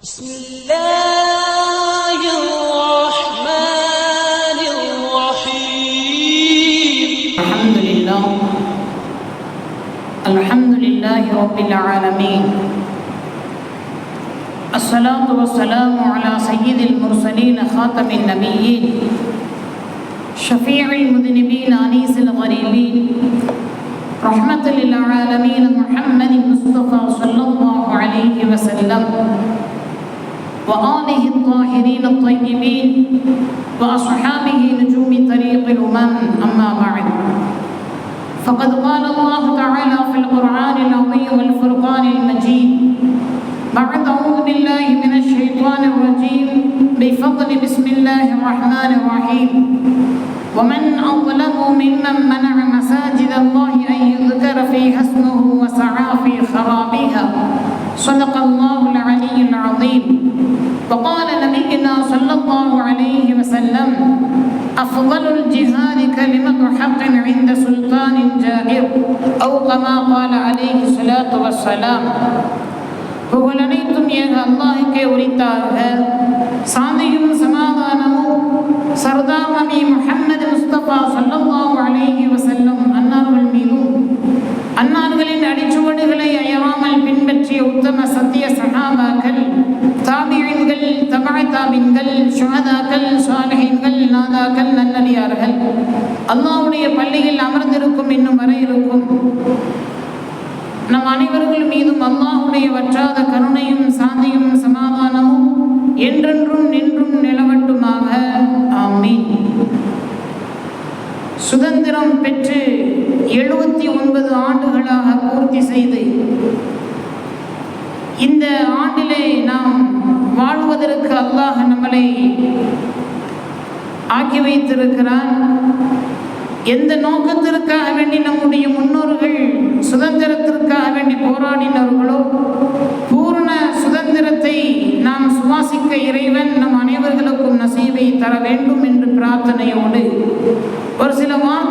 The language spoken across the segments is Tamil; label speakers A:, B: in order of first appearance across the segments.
A: بسم الله الرحمن الرحيم.
B: الحمد لله الحمد لله رب العالمين. الصلاة والسلام على سيد المرسلين خاتم النبيين شفيع المذنبين أنيس الغريبين رحمة للعالمين محمد المصطفى صلى الله عليه وسلم. وآله الطاهرين الطيبين وأصحابه نجوم طريق الأمم. أما بعد فقد قال الله تعالى في القرآن العظيم والفرقان المجيد بعد أعوذ بالله من الشيطان الرجيم بفضل بسم الله الرحمن الرحيم ومن أظلم ممن منع مساجد الله أن يذكر فيها اسمه وسعى في خرابها. صدق الله العلي العظيم وقال نبينا صلى الله عليه وسلم أفضل الجهاد كلمة حق عند سلطان جائر أو كما قال عليه الصلاة والسلام புகழ் அனைத்தும் ஏக அல்லாஹுக்கே உரித்தாக சாந்தியும் சமாதானமும் சர்தார் நபி முஹம்மது முஸ்தபா ஸல்லல்லாஹு அலைஹி அடிச்சுவடுகளை அயராமல் பின்பற்றிய உத்தம சத்திய சகாபாக்கள் தாபியன்கள் தபா தாபின்கள் சுகதாக்கள் சாலிஹீன்கள் நாதாக்கள் நன்னடியார்கள் அல்லாவுடைய பள்ளியில் அமர்ந்திருக்கும் இன்னும் வர இருக்கும். நம் அனைவர்கள் மீதும் அல்லாஹுடைய வற்றாத கருணையும் சாந்தியும் சமாதானமும் என்றென்றும் நின்றும் நிலவட்டுமாக. ஆமீன். சுதந்திரம் பெற்று எழுபத்தி ஒன்பது ஆண்டுகளாக பூர்த்தி செய்து இந்த ஆண்டிலே நாம் வாழ்வதற்கு அல்லாஹ் நம்மளை ஆக்கி வைத்திருக்கிறான். எந்த நோக்கத்திற்காக வேண்டி நம்முடைய முன்னோர்கள் சுதந்திரத்திற்காக வேண்டி போராடினார்களோ பூர்ண சுதந்திரத்தை நாம் சுவாசிக்க இறைவன் நம் அனைவர்களுக்கும் நசீவை தர வேண்டும் என்று பிரார்த்தனையோடு ஒரு சில வார்த்தை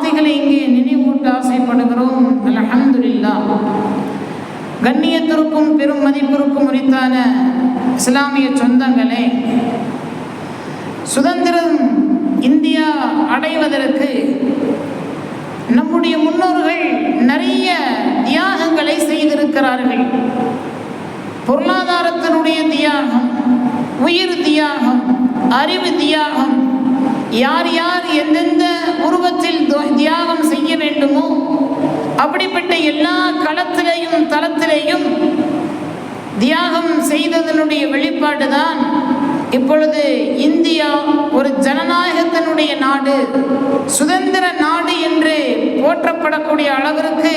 B: கண்ணியத்திற்கும் பெரும் மதிப்பிற்கும் உரித்தான இஸ்லாமிய சொந்தங்களே சுதந்திரம் இந்தியா அடைவதற்கு நம்முடைய முன்னோர்கள் நிறைய தியாகங்களை செய்திருக்கிறார்கள். பொருளாதாரத்தினுடைய தியாகம் உயிர் தியாகம் அறிவு தியாகம் யார் யார் எந்தெந்த உருவத்தில் தியாகம் செய்ய வேண்டுமோ அப்படிப்பட்ட எல்லா களத்திலேயும் தளத்திலேயும் தியாகம் செய்ததனுடைய வெளிப்பாடுதான் இப்பொழுது இந்தியா ஒரு ஜனநாயகத்தினுடைய நாடு சுதந்திர நாடு என்று போற்றப்படக்கூடிய அளவிற்கு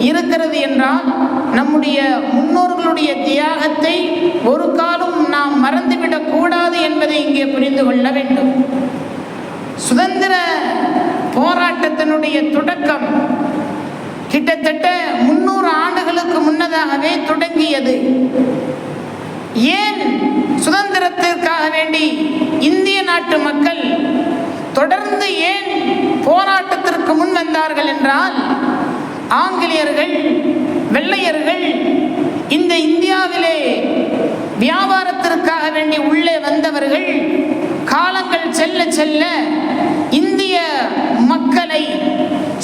B: இருக்கிறது என்றால் நம்முடைய முன்னோர்களுடைய தியாகத்தை ஒரு காலம் நாம் மறந்துவிடக் கூடாது என்பதை இங்கே புரிந்து கொள்ள வேண்டும். சுதந்திர போராட்டத்தினுடைய தொடக்கம் கிட்டத்தட்ட முன்னூறு ஆண்டுகளுக்கு முன்னதாகவே தொடங்கியது. ஏன் சுதந்திரத்திற்காக வேண்டி இந்திய நாட்டு மக்கள் தொடர்ந்து ஏன் போராட்டத்திற்கு முன் வந்தார்கள் என்றால் ஆங்கிலேயர்கள் வெள்ளையர்கள் இந்த இந்தியாவிலே வியாபாரத்திற்காக வேண்டி உள்ளே வந்தவர்கள் காலங்கள் செல்ல செல்ல இந்திய மக்களை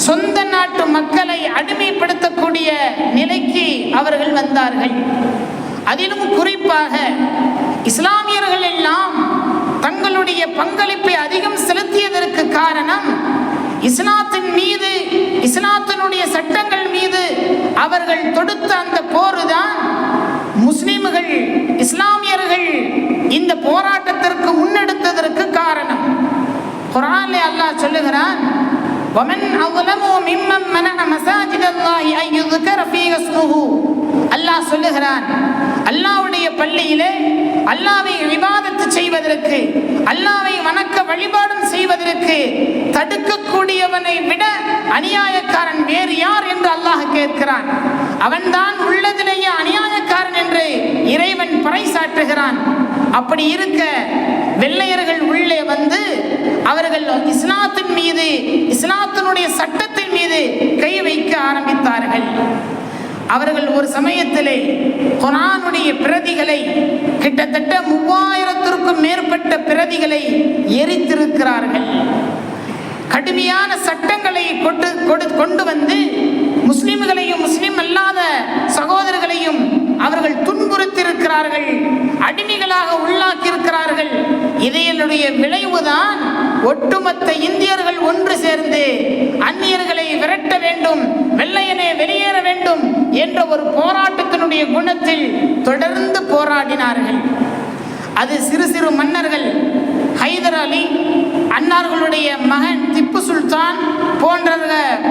B: சொந்த நாட்டு மக்களை அடிமைப்படுத்தக்கூடிய நிலைக்கு அவர்கள் வந்தார்கள். அதிலும் குறிப்பாக இஸ்லாமியர்கள் எல்லாம் தங்களுடைய பங்களிப்பை அதிகம் செலுத்தியதற்கு காரணம் இஸ்லாத்தின் மீது இஸ்லாத்தினுடைய சட்டங்கள் மீது அவர்கள் தொடுத்த அந்த போருதான் முஸ்லிம்கள் இஸ்லாமியர்கள் இந்த போராட்டத்திற்கு முன்னெடுத்ததற்கு காரணம். குரானிலே அல்லாஹ் சொல்லுகிறான் ومن أظلم ممن منع مساجد الله أن يذكر فيها اسمه அல்லாஹ் சொல்லுகிறான் அல்லாஹ்வுடைய பள்ளியிலே அல்லாவை விவாதத்து செய்வதற்கு அல்லாவை வணக்க வழிபாடும் செய்வதற்கு தடுக்கக்கூடியவனை விட அநியாயக்காரன் வேறு யார் என்று அல்லாஹ் கேட்கிறான். அவன்தான் உள்ளதிலேயே அநியாயக்காரன் என்று இறைவன் பறைசாற்றுகிறான். அப்படி இருக்க வெள்ளையர்கள் உள்ளே வந்து அவர்கள் இஸ்லாத்தின் மீது இஸ்லாத்தினுடைய சட்டத்தின் மீது கை வைக்க ஆரம்பித்தார்கள். அவர்கள் ஒரு சமயத்திலே குரானுடைய பிரதிகளை கிட்டத்தட்ட மூவாயிரத்திற்கும் மேற்பட்ட பிரதிகளை எரித்திருக்கிறார்கள். கடுமையான சட்டங்களை கொண்டு கொடு கொண்டு வந்து முஸ்லிம்களையும் முஸ்லிம் அல்லாத சகோதரர்களையும் அவர்கள் துன்புறுத்தியிருக்கிறார்கள் அடிமைகளாக உள்ளாக்கியிருக்கிறார்கள். இதையனுடைய விளைவுதான். ஒட்டுமொத்த இந்தியர்கள் ஒன்று சேர்ந்து அந்நியர்களை விரட்ட வேண்டும் வெள்ளையனே வெளியேற வேண்டும் என்ற ஒரு போராட்டத்தினுடைய குணத்தில் தொடர்ந்து போராடினார்கள். அது சிறு சிறு மன்னர்கள் ஹைதர் அலி அன்னார்களுடைய மகன் திப்பு சுல்தான் போன்ற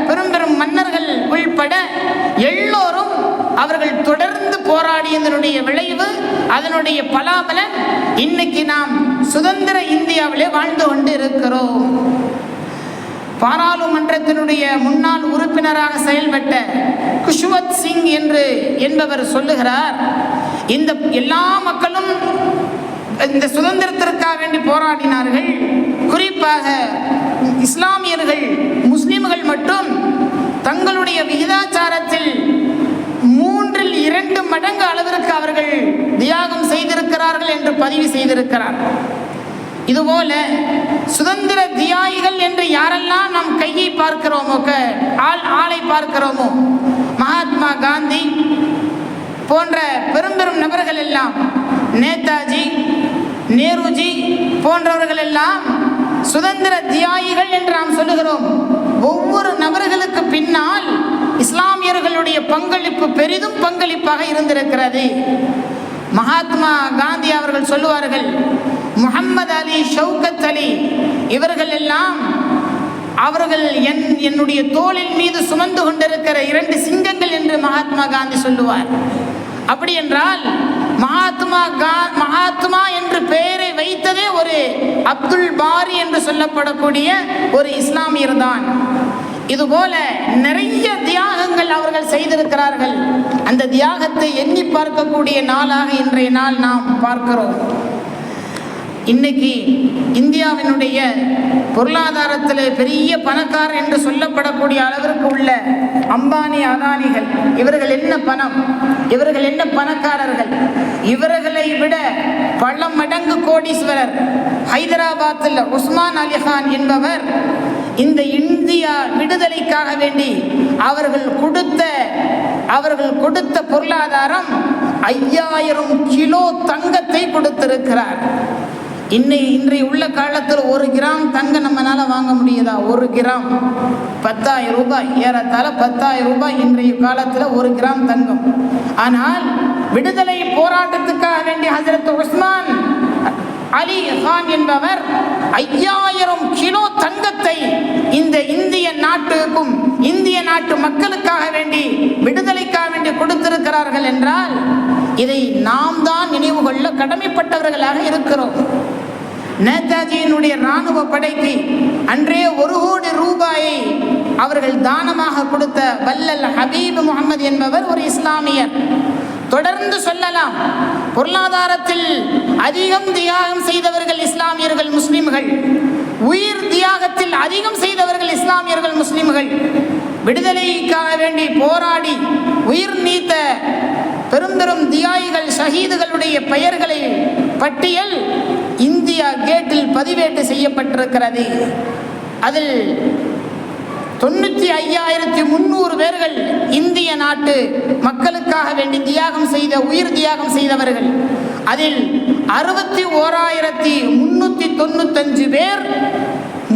B: பெரும் பெரும் மன்னர்கள் உள்பட எல்லோரும் அவர்கள் தொடர்ந்து போராடியதனுடைய விளைவு அதனுடைய பலாபலன் இன்னைக்கு நாம் சுதந்திர இந்தியாவிலே வாழ்ந்து கொண்டு இருக்கிறோம் பாராளுமன்றத்தினுடைய முன்னாள் உறுப்பினராக செயல்பட்ட குஷ்வத் சிங் என்று என்பவர் சொல்லுகிறார் இந்த எல்லா மக்களும் இந்த சுதந்திரத்திற்காக வேண்டி போராடினார்கள். குறிப்பாக இஸ்லாமியர்கள் முஸ்லிம்கள் மட்டும் தங்களுடைய விகிதாச்சாரத்தில் மூன்றில் இரண்டு மடங்கு அளவிற்கு அவர்கள் தியாகம் செய்திருக்கிறார்கள் என்று பதிவு செய்திருக்கிறார் இதுபோல சுதந்திர தியாகிகள் என்று யாரெல்லாம் நம் கையை பார்க்கிறோமோ ஆள் ஆளை பார்க்கிறோமோ மகாத்மா காந்தி போன்ற பெரும் பெரும் நபர்கள் எல்லாம் நேதாஜி நேருஜி போன்றவர்கள் எல்லாம் சுதந்திர தியாகிகள் என்று நாம் சொல்லுகிறோம். ஒவ்வொரு நபர்களுக்கு பின்னால் இஸ்லாமியர்களுடைய பங்களிப்பு பெரிதும் பங்களிப்பாக இருந்திருக்கிறது. மகாத்மா காந்தி அவர்கள் சொல்லுவார்கள் முகம்மது அலி ஷவுகத் அலி இவர்கள் எல்லாம் அவர்கள் என் என்னுடைய தோளின் மீது சுமந்து கொண்டிருக்கிற இரண்டு சிங்கங்கள் என்று மகாத்மா காந்தி சொல்லுவார். அப்படி என்றால் மகாத்மா கா மகாத்மா என்று பெயரை வைத்ததே ஒரு அப்துல் பாரி என்று சொல்லப்படக்கூடிய ஒரு இஸ்லாமியர் தான். இதுபோல நிறைய தியாகங்கள் அவர்கள் செய்திருக்கிறார்கள். அந்த தியாகத்தை எண்ணி பார்க்கக்கூடிய நாளாக இன்றைய நாள் நாம் பார்க்கிறோம். இன்னைக்கு இந்தியாவினுடைய பொருளாதாரத்தில் பெரிய பணக்காரர் என்று சொல்லப்படக்கூடிய அளவிற்கு உள்ள அம்பானி அதானிகள் இவர்கள் என்ன பணம்? இவர்கள் என்ன பணக்காரர்கள்? இவர்களை விட பல மடங்கு கோடீஸ்வரர். ஹைதராபாத்தில் உஸ்மான் அலிகான் என்பவர் இந்த இந்தியா விடுதலைக்காக வேண்டி அவர்கள் கொடுத்த அவர்கள் கொடுத்த பொருளாதாரம் ஐயாயிரம் கிலோ தங்கத்தை கொடுத்திருக்கிறார். இன்னை இன்றைய உள்ள காலத்தில் ஒரு கிராம் தங்கம் நம்மளால வாங்க முடியுதா? ஒரு கிராம். பத்தாயிரம் ரூபாய். ஏறத்தாழ பத்தாயிரம் ரூபாய் இன்றைய காலத்தில் ஒரு கிராம் தங்கம். ஆனால் விடுதலை போராட்டத்துக்காக வேண்டிய ஹசரத் உஸ்மான் அலி ஹான் என்பவர் ஐயாயிரம் கிலோ தங்கத்தை இந்த இந்திய நாட்டுக்கும் இந்திய நாட்டு மக்களுக்காக வேண்டி விடுதலைக்காக வேண்டி கொடுத்திருக்கிறார்கள் என்றால் இதை நாம் தான் நினைவு கொள்ள கடமைப்பட்டவர்களாக இருக்கிறோம். நேதாஜியினுடைய இராணுவ படைக்கு அன்றே ஒரு கோடி ரூபாயை அவர்கள் தானமாக கொடுத்த வல்லல் ஹபீப் முகமது என்பவர் ஒரு இஸ்லாமியர். தொடர்ந்து சொல்லலாம் பொருளாதாரத்தில் அதிகம் தியாகம் செய்தவர்கள் இஸ்லாமியர்கள் முஸ்லிம்கள். உயிர் தியாகத்தில் அதிகம் செய்தவர்கள் இஸ்லாமியர்கள் முஸ்லிம்கள். விடுதலைக்காக வேண்டி போராடி உயிர் நீத்த பெரும் பெரும் தியாகிகள் ஷஹீதுகளுடைய பெயர்களை பட்டியல் இந்தியா கேட்டில் பதிவேட்டு செய்யப்பட்டிருக்கிறது. அதில் தொண்ணூற்றி ஐயாயிரத்தி முந்நூறு பேர்கள் இந்திய நாட்டு மக்களுக்காக வேண்டி தியாகம் செய்த உயிர் தியாகம் செய்தவர்கள். அதில் அறுபத்தி ஓராயிரத்தி முன்னூற்றி தொண்ணூத்தஞ்சு பேர்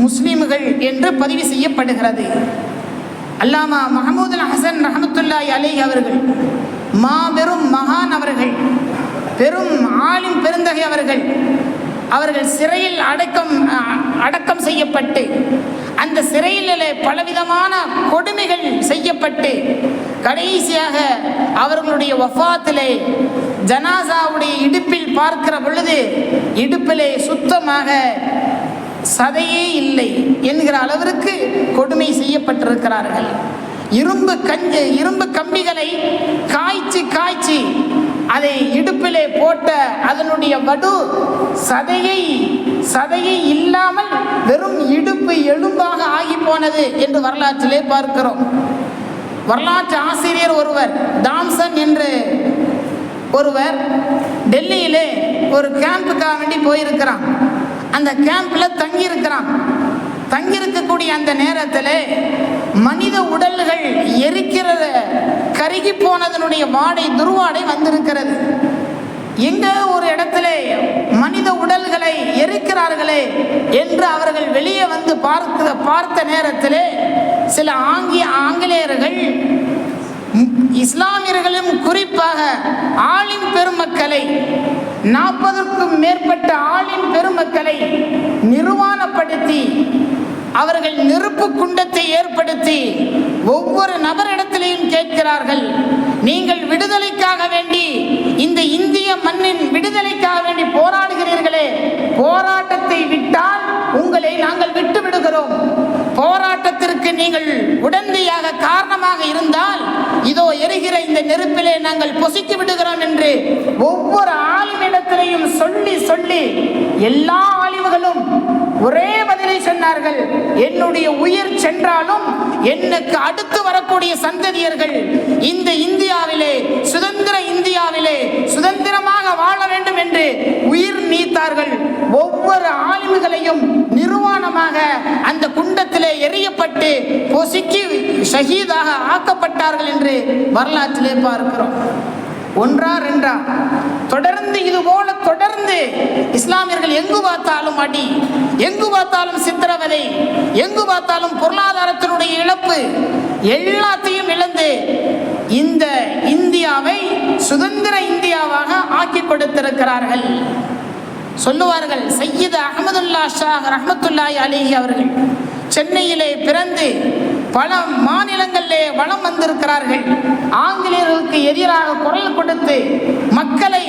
B: முஸ்லீம்கள் என்று பதிவு செய்யப்படுகிறது. அல்லாமா மஹமூதுல் ஹசன் ரஹமத்துல்லாய் அலை அவர்கள் மாபெரும் மகான் அவர்கள் பெரும் ஆலிம் பெருந்தகை அவர்கள் அவர்கள் சிறையில் அடக்கம் அடக்கம் செய்யப்பட்டு அந்த சிறையிலே பலவிதமான கொடுமைகள் செய்யப்பட்டு கடைசியாக அவர்களுடைய வஃபாத்திலே ஜனாசாவுடைய இடுப்பில் பார்க்கிற பொழுது இடுப்பிலே சுத்தமாக சதையே இல்லை என்கிற அளவிற்கு கொடுமை செய்யப்பட்டிருக்கிறார்கள். இரும்பு கஞ்சு இரும்பு கம்பிகளை காய்ச்சி காய்ச்சி அதை இடுப்பிலே போட்ட அதனுடைய வடு சதையை சதையை இல்லாமல் வெறும் இடுப்பு எலும்பாக ஆகி போனது என்று வரலாற்றிலே பார்க்கிறோம். வரலாற்று ஆசிரியர் ஒருவர் தாம்சன் என்று ஒருவர் டெல்லியிலே ஒரு கேம்புக்காக வேண்டி போயிருக்கிறான். அந்த கேம்பில் தங்கியிருக்கிறான். தங்கியிருக்கக்கூடிய அந்த நேரத்தில் மனித உடல்கள் எரிக்கிறத கருகி போனதனுடைய வாடை துருவாடை வந்திருக்கிறது. எங்க ஒரு இடத்துல மனித உடல்களை எரிக்கிறார்களே என்று அவர்கள் வெளியே வந்து பார்த்த பார்த்த நேரத்திலே சில ஆங்கிய ஆங்கிலேயர்கள் இஸ்லாமியர்களும் குறிப்பாக ஆளின் பெருமக்களை நாற்பதுக்கும் மேற்பட்ட ஆளின் பெருமக்களை நிர்வாணப்படுத்தி அவர்கள் நெருப்பு குண்டத்தை ஏற்படுத்தி ஒவ்வொரு நபரிடத்திலையும் கேட்கிறார்கள் நீங்கள் விடுதலைக்காக வேண்டி இந்த இந்திய மண்ணின் விடுதலைக்காக வேண்டி போராடுகிறீர்களே போராட்டத்தை விட்டால் உங்களை நாங்கள் விட்டு விடுகிறோம். போராட்டத்திற்கு நீங்கள் உடந்தையாக காரணமாக இருந்தால் இதோ எரிகிற இந்த நெருப்பிலே நாங்கள் பொசித்து விடுகிறோம் என்று ஒவ்வொரு ஆளுமிடத்திலையும் சொல்லி சொல்லி எல்லா ஆழிவுகளும் ஒரே பதிலை சொன்னார்கள். என்னுடைய உயிர் சென்றாலும் எனக்கு அடுத்து வரக்கூடிய சந்ததியர்கள் இந்த இந்தியாவிலே சுதந்திர இந்தியாவிலே சுதந்திரமாக வாழ வேண்டும் என்று உயிர் நீத்தார்கள். ஒவ்வொரு ஆளுமைகளையும் நிர்வாணமாக அந்த குண்டத்திலே எரியப்பட்டு பொசுக்கி ஷஹீதாக ஆக்கப்பட்டார்கள் என்று வரலாற்றிலே பார்க்கிறோம். ஒன்றா ரெண்டா? தொடர்ந்து இது போல தொடர்ந்து இஸ்லாமியர்கள் எங்கு பார்த்தாலும் அடி எங்கு பார்த்தாலும் சித்திரவதை எங்கு பார்த்தாலும் பொருளாதாரத்தினுடைய இழப்பு எல்லாத்தையும் இழந்து இந்த இந்தியாவை சுதந்திர இந்தியாவாக ஆக்கி கொடுத்திருக்கிறார்கள். சொல்லுவார்கள் சையீத் அகமதுல்லா ஷாஹ் ரஹமத்துல்லாய் அலிஹி அவர்கள் சென்னையிலே பிறந்து பல மாநிலங்களிலே வளம் வந்திருக்கிறார்கள். ஆங்கிலேயர்களுக்கு எதிராக குரல் கொடுத்து மக்களை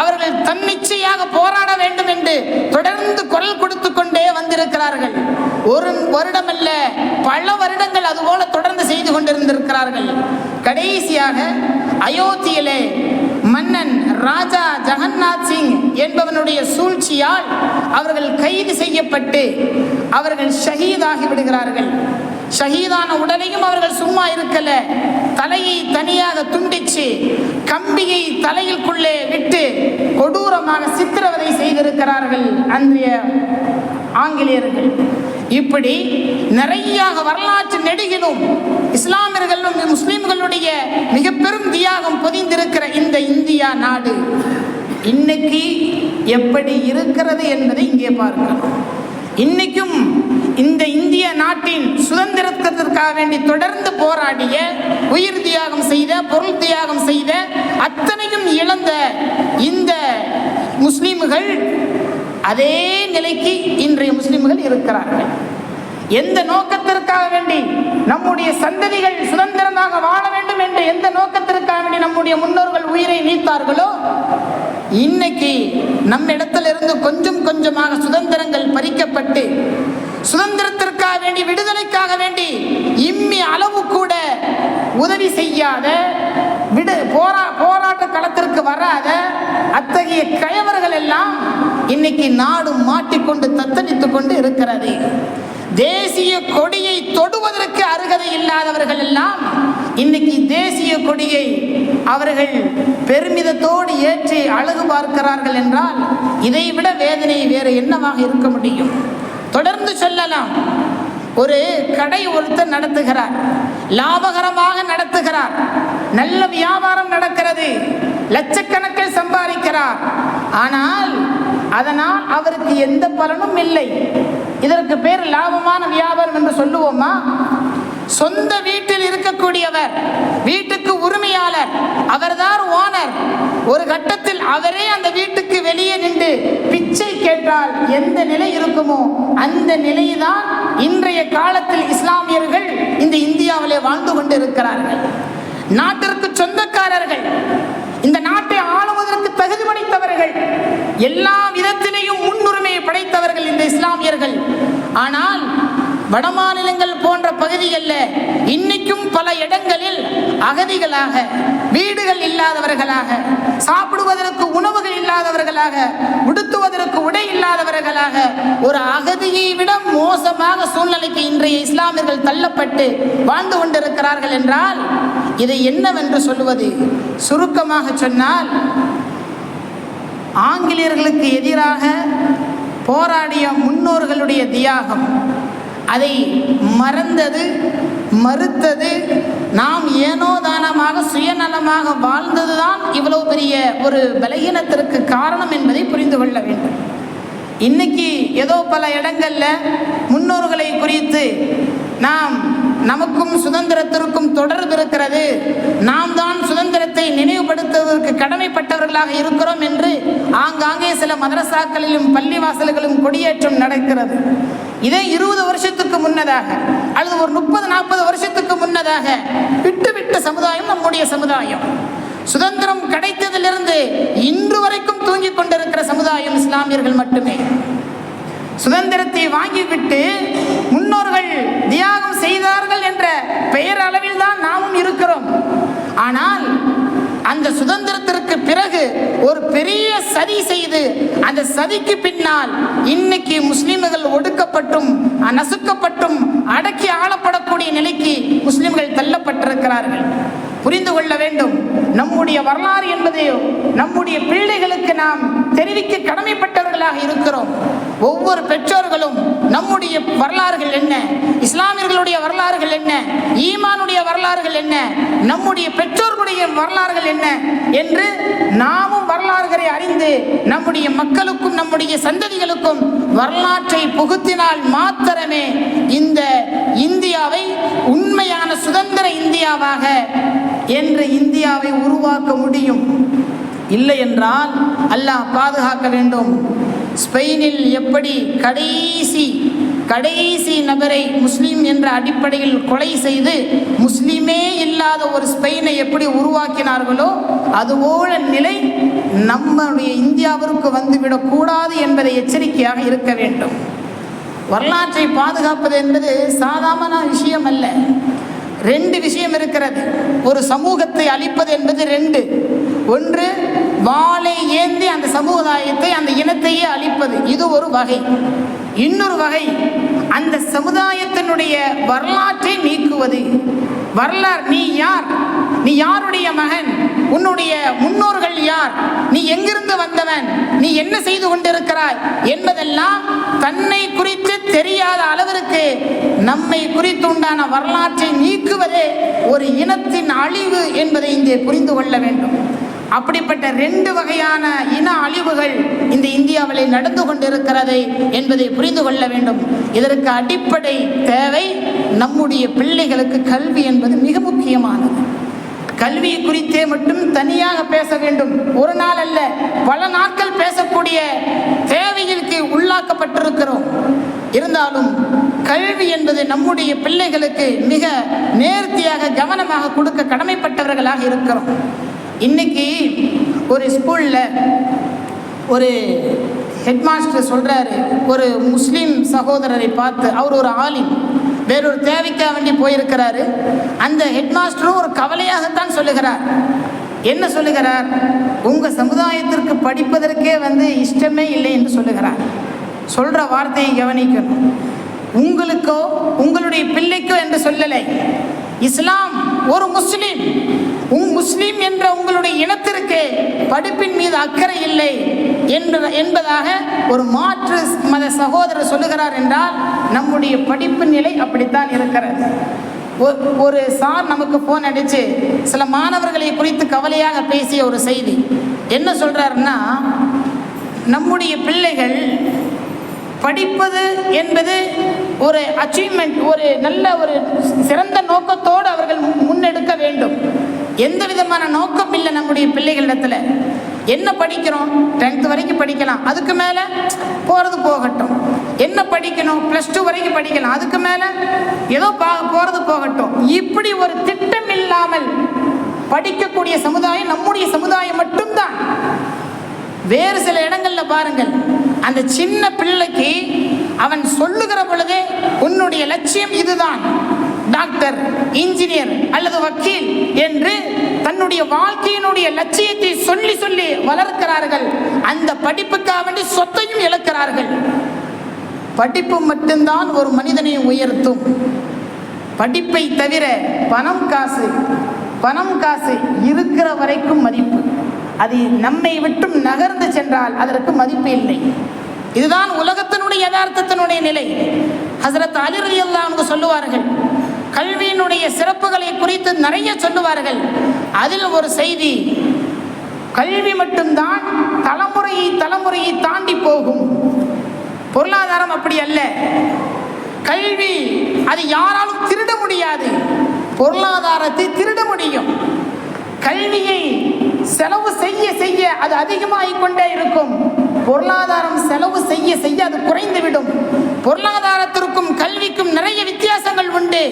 B: அவர்கள் தன்னிச்சையாக போராட வேண்டும் என்று தொடர்ந்து குரல் கொடுத்து கொண்டே வந்திருக்கிறார்கள். ஒரு வருடமல்ல பல வருடங்கள் அதுபோல தொடர்ந்து செய்து கொண்டிருந்திருக்கிறார்கள். கடைசியாக அயோத்தியிலே மன்னன் ராஜா ஜெகநாத் சிங் என்பவனுடைய சூழ்ச்சியால் அவர்கள் கைது செய்யப்பட்டு அவர்கள் ஷஹீதாகி விடுகிறார்கள். ஷஹீதான உடலையும் அவர்கள் சும்மா இருக்கல. தலையை தனியாக துண்டிச்சு கம்பியை தலையிற்குள்ளே விட்டு கொடூரமாக சித்திரவதை செய்திருக்கிறார்கள் அன்றைய ஆங்கிலேயர்கள். இப்படி நிறைய வரலாற்று நெடுகிலும் இஸ்லாமியர்களும் முஸ்லிம்களுடைய மிக பெரும் தியாகம் பொதிந்திருக்கிற இந்த இந்தியா நாடு இன்னைக்கு எப்படி இருக்கிறது என்பதை இங்கே பார்க்கலாம். இன்னைக்கும் இந்த இந்திய நாட்டின் சுதந்திரத்திற்காக வேண்டி தொடர்ந்து போராடிய உயிர் தியாகம் செய்த பொருள் தியாகம் செய்த அத்தனையும் இழந்த இந்த முஸ்லீம்கள் அதே நிலைக்கு இன்றைய முஸ்லிம்கள் இருக்கிறார்கள். எந்த நோக்கத்திற்காக வேண்டி நம்முடைய சந்ததிகள் சுதந்திரமாக வாழ வேண்டும் என்ற எந்த நோக்கத்திற்காக வேண்டி நம்முடைய முன்னோர்கள் உயிரை நீத்தார்களோ இன்னைக்கு நம்ம இடத்திலிருந்து கொஞ்சம் கொஞ்சமாக சுதந்திரங்கள் பறிக்கப்பட்டு சுதந்திரத்திற்காக வேண்டி விடுதலைக்காக வேண்டி இம்மி அளவு கூட உதவி செய்யாத விடு போரா போராட்ட களத்திற்கு வராத அத்தகைய கயவர்கள் எல்லாம் இன்னைக்கு நாடு மாட்டிக்கொண்டு தத்தளித்துக் கொண்டு இருக்கிறது. தேசிய கொடியை தொடுவதற்கு அருகதை இல்லாதவர்கள் எல்லாம் இன்னைக்கு தேசிய கொடியை அவர்கள் பெருமிதத்தோடு ஏற்றி அழகு பார்க்கிறார்கள் என்றால் இதைவிட வேதனை வேறு என்னவாக இருக்க முடியும்? தொடர்ந்து சொல்லலாம். ஒரு கடை ஒருத்தர் நடத்துகிறார். லாபகரமாக நடத்துகிறார். நல்ல வியாபாரம் நடக்கிறது. லட்சக்கணக்கில் சம்பாதிக்கிறார். ஆனால் அதனால் அவருக்கு எந்த பலனும் இல்லை. இதற்கு பேர் லாபமான வியாபாரம் என்று சொல்லுவோமா? சொந்த வீட்டில் இருக்கக்கூடியவர் வீட்டுக்கு உரிமையாளர் அவர்தான் ஓனர். ஒரு கட்டத்தில் அவரே அந்த வீட்டுக்கு வெளியே நின்று பிச்சை கேட்டால் எந்த நிலை இருக்குமோ அந்த நிலைதான் இன்றைய காலத்தில் இஸ்லாமியர்கள் இந்த இந்தியாவிலே வாழ்ந்து கொண்டிருக்கிறார்கள். நாட்டிற்கு சொந்தக்காரர்கள் இந்த நாட்டை ஆளுவதற்கு தகுதி படைத்தவர்கள் எல்லா விதத்திலையும் முன்னுரிமையை படைத்தவர்கள் இந்த இஸ்லாமியர்கள். ஆனால் வடமாநிலங்கள் போன்ற பகுதிகளில் இன்னைக்கும் பல இடங்களில் அகதிகளாக வீடுகள் இல்லாதவர்களாக சாப்பிடுவதற்கு உணவுகள் இல்லாதவர்களாக உடுத்துவதற்கு உடை இல்லாதவர்களாக ஒரு அகதியை விட மோசமாக சூழ்நிலைக்கு இன்றைய இஸ்லாமியர்கள் தள்ளப்பட்டு வாழ்ந்து கொண்டிருக்கிறார்கள் என்றால் இதை என்னவென்று சொல்லுவது சுருக்கமாக சொன்னால் ஆங்கிலேயர்களுக்கு எதிராக போராடிய முன்னோர்களுடைய தியாகம். அதை மறந்தது மறுத்தது நாம் ஏனோ தானமாக சுயநலமாக வாழ்ந்ததுதான் இவ்வளவு பெரிய ஒரு பலகீனத்திற்கு காரணம் என்பதை புரிந்து கொள்ள வேண்டும். இன்னைக்கு ஏதோ பல இடங்களில் முன்னோர்களை குறித்து நாம் நமக்கும் சுதந்திரத்திற்கும் தொடர்பு இருக்கிறது. நாம் தான் சுதந்திரத்தை நினைவுபடுத்துவதற்கு கடமைப்பட்டவர்களாக இருக்கிறோம் என்று ஆங்காங்கே சில மதரசாக்களிலும் பள்ளிவாசல்களும் கொடியேற்றம் நடக்கிறது. இதே இருபது வருஷத்துக்கு முன்னதாக அல்லது ஒரு முப்பது நாற்பது வருஷத்துக்கு முன்னதாக விட்டுவிட்ட சமுதாயம் நம்முடைய சமுதாயம். சுதந்திரம் கிடைத்ததிலிருந்து இன்று வரைக்கும் தூங்கிக் கொண்டிருக்கிற சமுதாயம் இஸ்லாமியர்கள் மட்டுமே. சுதந்திரத்தை வாங்கிவிட்டு முன்னோர்கள் தியாகம் செய்தார்கள் என்ற பெயர் அளவில் தான் நாமும் இருக்கிறோம். ஆனால் அந்த சுதந்திரத்திற்கு பிறகு ஒரு பெரிய சதி செய்து அந்த சதிக்கு பின்னால் இன்னைக்கு முஸ்லிம்கள் ஒடுக்கப்பட்டும் நசுக்கப்பட்டும் அடக்கி ஆளப்படக்கூடிய நிலைக்கு முஸ்லிம்கள் தள்ளப்பட்டிருக்கிறார்கள். புரிந்து கொள்ள வேண்டும். நம்முடைய வரலாறு என்பது நம்முடைய பிள்ளைகளுக்கு நாம் தெரிவிக்க கடமைப்பட்டவர்களாக இருக்கிறோம். ஒவ்வொரு பெற்றோர்களும் நம்முடைய வரலாறுகள் என்ன? இஸ்லாமியர்களுடைய வரலாறுகள் என்ன? ஈமானுடைய வரலாறுகள் என்ன? நம்முடைய பெற்றோர்களுடைய வரலாறுகள் என்ன? என்று நாமும் அவரை அறிந்து நம்முடைய மக்களுக்கும் நம்முடைய சந்ததிகளுக்கும் வரலாற்றை புகுத்தினால் மாத்திரமே இந்த இந்தியாவை உண்மையான சுதந்திர இந்தியாவாக என்ற இந்தியாவை உருவாக்க முடியும். இல்லை என்றால் அல்லாஹ் பாதுகாக்க வேண்டும். ஸ்பெயினில் எப்படி கடைசி கடைசி நபரை முஸ்லீம் என்ற அடிப்படையில் கொலை செய்து முஸ்லீமே இல்லாத ஒரு ஸ்பெயினை எப்படி உருவாக்கினார்களோ அதுபோல நிலை நம்முடைய இந்தியாவிற்கு வந்துவிடக்கூடாது என்பதை எச்சரிக்கையாக இருக்க வேண்டும். வரலாற்றை பாதுகாப்பது என்பது சாதாரண விஷயம் அல்ல ரெண்டு விஷயம் இருக்கிறது. ஒரு சமூகத்தை அழிப்பது என்பது ரெண்டு. ஒன்று வாளை ஏந்தி அந்த சமுதாயத்தை அந்த இனத்தையே அழிப்பது. இது ஒரு வகை. இன்னொரு வகை அந்த சமுதாயத்தினுடைய வரலாற்றை நீக்குவது. வரலாறு நீ யார்? நீ யாருடைய மகன்? உன்னுடைய முன்னோர்கள் யார்? நீ எங்கிருந்து வந்தவன்? நீ என்ன செய்து கொண்டிருக்கிறாய்? என்பதெல்லாம் தன்னை குறித்து தெரியாத அளவிற்கு நம்மை குறித்து உண்டான வரலாற்றை நீக்குவதே ஒரு இனத்தின் அழிவு என்பதை இங்கே புரிந்து கொள்ள வேண்டும். அப்படிப்பட்ட ரெண்டு வகையான இன அழிவுகள் இந்த இந்தியாவிலே நடந்து கொண்டிருக்கிறது என்பதை புரிந்து கொள்ள வேண்டும். இதற்கு அடிப்படை தேவை நம்முடைய பிள்ளைகளுக்கு கல்வி என்பது மிக முக்கியமானது. கல்வியை குறித்தே மட்டும் தனியாக பேச வேண்டும். ஒரு நாள் அல்ல பல நாட்கள் பேசக்கூடிய தேவைகளுக்கு உள்ளாக்கப்பட்டிருக்கிறோம். இருந்தாலும் கல்வி என்பது நம்முடைய பிள்ளைகளுக்கு மிக நேர்த்தியாக கவனமாக கொடுக்க கடமைப்பட்டவர்களாக இருக்கிறோம். இன்னைக்கு ஒரு ஸ்கூலில் ஒரு ஹெட்மாஸ்டர் சொல்கிறாரு ஒரு முஸ்லீம் சகோதரரை பார்த்து அவர் ஒரு ஆலிம். வேறொரு தேவைக்காக வேண்டி போயிருக்கிறாரு. அந்த ஹெட்மாஸ்டரும் ஒரு கவலையாகத்தான் சொல்லுகிறார். என்ன சொல்லுகிறார்? உங்கள் சமுதாயத்திற்கு படிப்பதற்கே வந்து இஷ்டமே இல்லை என்று சொல்லுகிறார். சொல்கிற வார்த்தையை கவனிக்கணும். உங்களுக்கோ உங்களுடைய பிள்ளைக்கோ என்று சொல்லலை. இஸ்லாம் ஒரு முஸ்லீம். உங் முஸ்லீம் என்ற உங்களுடைய இனத்திற்கு படிப்பின் மீது அக்கறை இல்லை என்ற என்பதாக ஒரு மாற்று மத சகோதரர் சொல்லுகிறார் என்றால் நம்முடைய படிப்பு நிலை அப்படித்தான் இருக்கிறது. ஒ- ஒரு சார் நமக்கு ஃபோன் அடித்து சில மாணவர்களை குறித்து கவலையாக பேசிய ஒரு செய்தி. என்ன சொல்கிறாருன்னா நம்முடைய பிள்ளைகள் படிப்பது என்பது ஒரு அச்சீவ்மெண்ட் ஒரு நல்ல ஒரு சிறந்த நோக்கத்தோடு அவர்கள் முன்னெடுக்க வேண்டும். எந்த விதமான நோக்கம் இல்லை நம்முடைய பிள்ளைகளிடத்தில். என்ன படிக்கிறோம் டென்த் வரைக்கும் படிக்கலாம். அதுக்கு மேலே போகிறது போகட்டும். என்ன படிக்கணும்? ப்ளஸ் டூ வரைக்கும் படிக்கலாம். அதுக்கு மேலே ஏதோ பா போகிறது போகட்டும். இப்படி ஒரு திட்டம் இல்லாமல் படிக்கக்கூடிய சமுதாயம் நம்முடைய சமுதாயம் மட்டும்தான். வேறு சில இடங்களில் பாருங்கள். அந்த சின்ன பிள்ளைக்கு அவன் சொல்லுகிற பொழுதே உன்னுடைய லட்சியம் இதுதான். டாக்டர் இன்ஜினியர் அல்லது வக்கீல் என்று தன்னுடைய வாழ்க்கையினுடைய லட்சியத்தை சொல்லி சொல்லி வளர்க்கிறார்கள். அந்த படிப்புக்காக வேண்டி சொத்தையும் இழக்கிறார்கள். படிப்பு மட்டும்தான் ஒரு மனிதனை உயர்த்தும். படிப்பை தவிர பணம் காசு பணம் காசு இருக்கிற வரைக்கும் மதிப்பு. அது நம்மை விட்டும் நகர்ந்து சென்றால் அதற்கு மதிப்பு இல்லை. இதுதான் உலகத்தினுடைய யதார்த்தத்தினுடைய நிலை. ஹசரத் அலிரதி அல்லாஹ் சொல்லுவார்கள் கல்வியினுடைய சிறப்புகளை குறித்து நிறைய சொல்லுவார்கள். அதில் ஒரு செய்தி கல்வி மட்டும்தான் தலைமுறையை தலைமுறையை தாண்டி போகும். பொருளாதாரம் அப்படி அல்ல. கல்வி அது யாராலும் திருட முடியாது. பொருளாதாரத்தை திருட முடியும். கல்வியை செலவு செய்ய செய்ய அது அதிகமாகிக் கொண்டே இருக்கும். பொருளாதாரம் செலவு செய்ய செய்ய அது குறைந்துவிடும். பொருளாதாரத்திற்கும் கல்விக்கும் நிறைய வித்தியாசங்கள் உண்டு.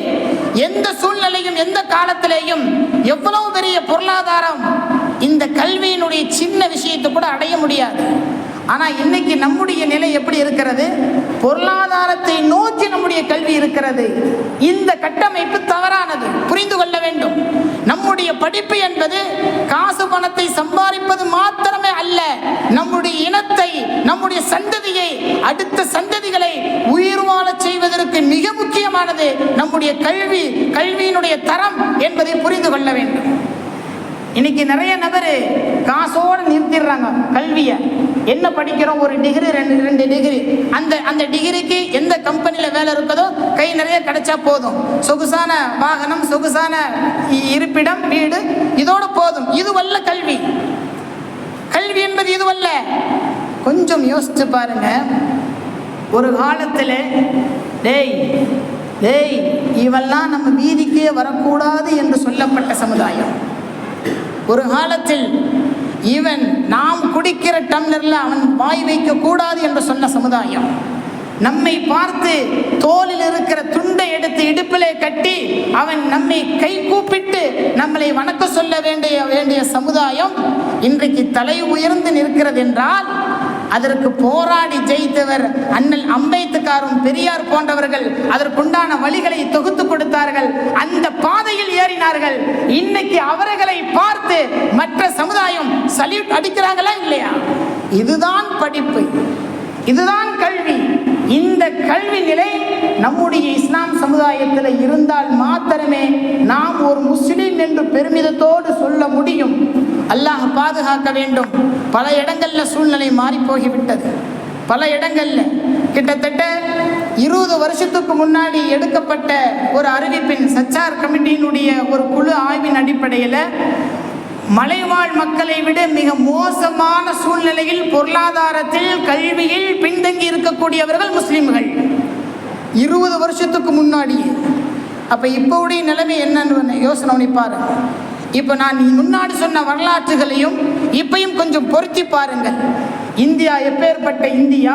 B: எந்த சூழ்நிலையும் எந்த காலத்திலேயும் எவ்வளவு பெரிய பொருளாதாரம் இந்த கல்வியினுடைய சின்ன விஷயத்தை கூட அடைய முடியாது. ஆனால் இன்னைக்கு நம்முடைய நிலை எப்படி இருக்கிறது? பொருளாதாரத்தை நோக்கி நம்முடைய கல்வி இருக்கிறது. இந்த கட்டமைப்பு தவறானது. புரிந்து கொள்ள வேண்டும். நம்முடைய படிப்பு என்பது காசு பணத்தை சம்பாதிப்பது மாத்திரம் அல்ல. நம்முடைய இனத்தை நம்முடைய சந்ததியை அடுத்த சந்ததிகளை உயிர் வாழச் செய்வதற்கு மிக முக்கியமானது நம்முடைய கல்வி கல்வியினுடைய தரம் என்பதை புரிந்து கொள்ள வேண்டும். இன்னைக்கு நிறைய நபர் காசோடு நிறுத்திடுறாங்க கல்வியை. என்ன படிக்கிறோம்? ஒரு டிகிரி ரெண்டு ரெண்டு டிகிரி அந்த அந்த டிகிரிக்கு எந்த கம்பெனியில் வேலை இருக்குதோ கை நிறைய கிடைச்சா போதும். சொகுசான வாகனம் சொகுசான இருப்பிடம் வீடு இதோடு போதும். இதுவல்ல கல்வி. கல்வி என்பது இதுவல்ல கொஞ்சம் யோசிச்சு பாருங்க. ஒரு காலத்தில் டேய் டேய் இவெல்லாம் நம்ம வீதிக்கே வரக்கூடாது என்று சொல்லப்பட்ட சமுதாயம். ஒரு காலத்தில் இவன் நாம் குடிக்கிற டம்ளரில் அவன் வாய் வைக்கக்கூடாது என்று சொன்ன சமுதாயம். நம்மை பார்த்து தோலில் இருக்கிற துண்டை எடுத்து இடுப்பிலே கட்டி அவன் நம்மை கை கூப்பிட்டு நம்மளை வணக்க சொல்ல வேண்டிய வேண்டிய சமுதாயம் இன்றைக்கு தலை உயர்ந்து நிற்கிறது என்றால் அதற்கு போராடி ஜெயித்தவர் அண்ணல் அம்பேத்துக்காரும் பெரியார் போன்றவர்கள் அதற்குண்டான வழிகளை தொகுத்து கொடுத்தார்கள். அந்த பாதையில் ஏறினார்கள். இன்னைக்கு அவர்களை பார்த்து மற்ற சமுதாயம் சல்யூட் அடிக்கிறாங்களா இல்லையா? இதுதான் படிப்பு. இதுதான் கல்வி. இந்த கல்வி நிலை நம்முடைய இஸ்லாம் சமுதாயத்தில் இருந்தால் மாத்திரமே நாம் ஒரு முஸ்லீம் என்று பெருமிதத்தோடு சொல்ல முடியும். அல்லாஹ் பாதுகாக்க வேண்டும். பல இடங்களில் சூழ்நிலை மாறி போகிவிட்டது. பல இடங்களில் கிட்டத்தட்ட இருபது வருஷத்துக்கு முன்னாடி எடுக்கப்பட்ட ஒரு அறிவிப்பின் சச்சார் கமிட்டியினுடைய ஒரு குழு ஆய்வின் அடிப்படையில் மலைவாழ் மக்களை விட மிக மோசமான சூழ்நிலையில் பொருளாதாரத்தில் கல்வியில் பின்தங்கி இருக்கக்கூடியவர்கள் முஸ்லீம்கள். இருபது வருஷத்துக்கு முன்னாடி அப்போ இப்போவுடைய நிலைமை என்னன்னு யோசனை உனிப்பாரு இப்போ நான் முன்னாடி சொன்ன வரலாற்றுகளையும் இப்பையும் கொஞ்சம் பொருத்தி பாருங்கள். இந்தியா எப்பேற்பட்ட இந்தியா?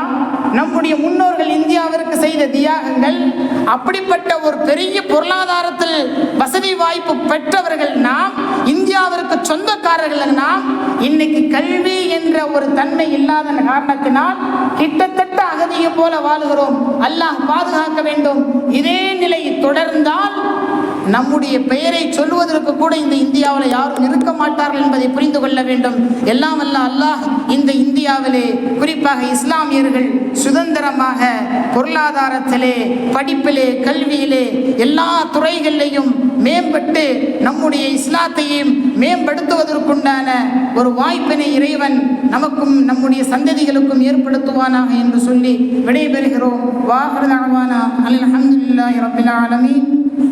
B: நம்முடைய முன்னோர்கள் இந்தியாவிற்கு செய்த தியாகங்கள் அப்படிப்பட்ட ஒரு பெரிய பொருளாதாரத்தில் வசதி வாய்ப்பு பெற்றவர்கள் நாம் இந்தியாவிற்கு சொந்தக்காரர்கள் நாம் இன்னைக்கு கல்வி என்ற ஒரு தன்மை இல்லாத காரணத்தினால் கிட்டத்தட்ட அகதியை போல வாழுகிறோம். அல்லாஹ் பாதுகாக்க வேண்டும். இதே நிலை தொடர்ந்தால் நம்முடைய பெயரை சொல்வதற்கு கூட இந்த இந்தியாவில் யாரும் இருக்க மாட்டார்கள் என்பதை புரிந்து கொள்ள வேண்டும். எல்லாம் அல்ல அல்லாஹ் இந்த இந்தியாவிலே குறிப்பாக இஸ்லாமியர்கள் சுதந்திரமாக பொருளாதாரத்திலே படிப்பிலே கல்வியிலே எல்லா துறைகளிலையும் மேம்பட்டு நம்முடைய இஸ்லாத்தையும் மேம்படுத்துவதற்குண்டான ஒரு வாய்ப்பினை இறைவன் நமக்கும் நம்முடைய சந்ததிகளுக்கும் ஏற்படுத்துவானாக என்று சொல்லி விடைபெறுகிறோம். வாஹரதாவானா அல் அஹமதுல்லாஹி ரபில் ஆலமீன்.